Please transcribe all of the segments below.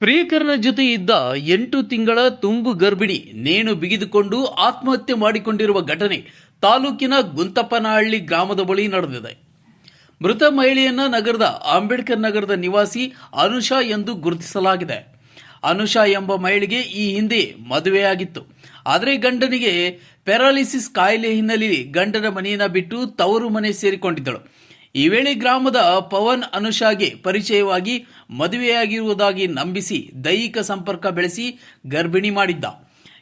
ಪ್ರಿಯಕರನ ಜೊತೆ ಇದ್ದ ಎಂಟು ತಿಂಗಳ ತುಂಬು ಗರ್ಭಿಣಿ ನೇಣು ಬಿಗಿದುಕೊಂಡು ಆತ್ಮಹತ್ಯೆ ಮಾಡಿಕೊಂಡಿರುವ ಘಟನೆ ತಾಲೂಕಿನ ಗುಂತಪ್ಪನಹಳ್ಳಿ ಗ್ರಾಮದ ಬಳಿ ನಡೆದಿದೆ. ಮೃತ ಮಹಿಳೆಯನ್ನ ನಗರದ ಅಂಬೇಡ್ಕರ್ ನಗರದ ನಿವಾಸಿ ಅನುಷಾ ಎಂದು ಗುರುತಿಸಲಾಗಿದೆ. ಅನುಷಾ ಎಂಬ ಮಹಿಳೆಗೆ ಈ ಹಿಂದೆ ಮದುವೆಯಾಗಿತ್ತು. ಆದರೆ ಗಂಡನಿಗೆ ಪ್ಯಾರಾಲಿಸಿಸ್ ಕಾಯಿಲೆ ಹಿನ್ನೆಲೆಯಲ್ಲಿ ಗಂಡನ ಮನೆಯನ್ನ ಬಿಟ್ಟು ತವರು ಮನೆ ಸೇರಿಕೊಂಡಿದ್ದಳು. ಈ ವೇಳೆ ಗ್ರಾಮದ ಪವನ್ ಅನುಷಾಗೆ ಪರಿಚಯವಾಗಿ ಮದುವೆಯಾಗಿರುವುದಾಗಿ ನಂಬಿಸಿ ದೈಹಿಕ ಸಂಪರ್ಕ ಬೆಳೆಸಿ ಗರ್ಭಿಣಿ ಮಾಡಿದ್ದ.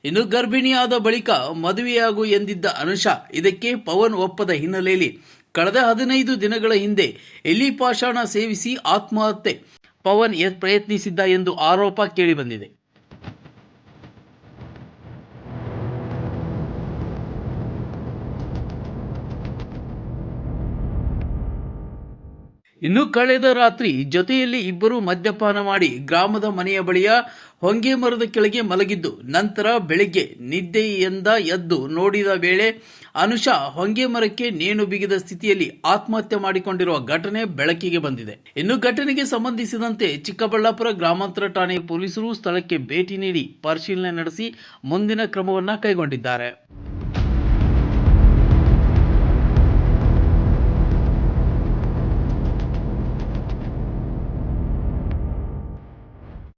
ಇನ್ನು ಗರ್ಭಿಣಿಯಾದ ಬಳಿಕ ಮದುವೆಯಾಗು ಎಂದಿದ್ದ ಅನುಷಾ ಇದಕ್ಕೆ ಪವನ್ ಒಪ್ಪದ ಹಿನ್ನೆಲೆಯಲ್ಲಿ ಕಳೆದ ಹದಿನೈದು ದಿನಗಳ ಹಿಂದೆ ಎಲಿ ಪಾಷಾಣ ಸೇವಿಸಿ ಆತ್ಮಹತ್ಯೆ. ಪವನ್ ಪ್ರಯತ್ನಿಸಿದ್ದ ಎಂದು ಆರೋಪ ಕೇಳಿಬಂದಿದೆ. ಇನ್ನು ಕಳೆದ ರಾತ್ರಿ ಜೊತೆಯಲ್ಲಿ ಇಬ್ಬರು ಮದ್ಯಪಾನ ಮಾಡಿ ಗ್ರಾಮದ ಮನೆಯ ಬಳಿಯ ಹೊಂಗೆ ಮರದ ಕೆಳಗೆ ಮಲಗಿದ್ದು, ನಂತರ ಬೆಳಿಗ್ಗೆ ನಿದ್ದೆಯಿಂದ ಎದ್ದು ನೋಡಿದ ವೇಳೆ ಅನುಷಾ ಹೊಂಗೆ ಮರಕ್ಕೆ ನೇಣು ಬಿಗಿದ ಸ್ಥಿತಿಯಲ್ಲಿ ಆತ್ಮಹತ್ಯೆ ಮಾಡಿಕೊಂಡಿರುವ ಘಟನೆ ಬೆಳಕಿಗೆ ಬಂದಿದೆ. ಇನ್ನು ಘಟನೆಗೆ ಸಂಬಂಧಿಸಿದಂತೆ ಚಿಕ್ಕಬಳ್ಳಾಪುರ ಗ್ರಾಮಾಂತರ ಠಾಣೆ ಪೊಲೀಸರು ಸ್ಥಳಕ್ಕೆ ಭೇಟಿ ನೀಡಿ ಪರಿಶೀಲನೆ ನಡೆಸಿ ಮುಂದಿನ ಕ್ರಮವನ್ನ ಕೈಗೊಂಡಿದ್ದಾರೆ.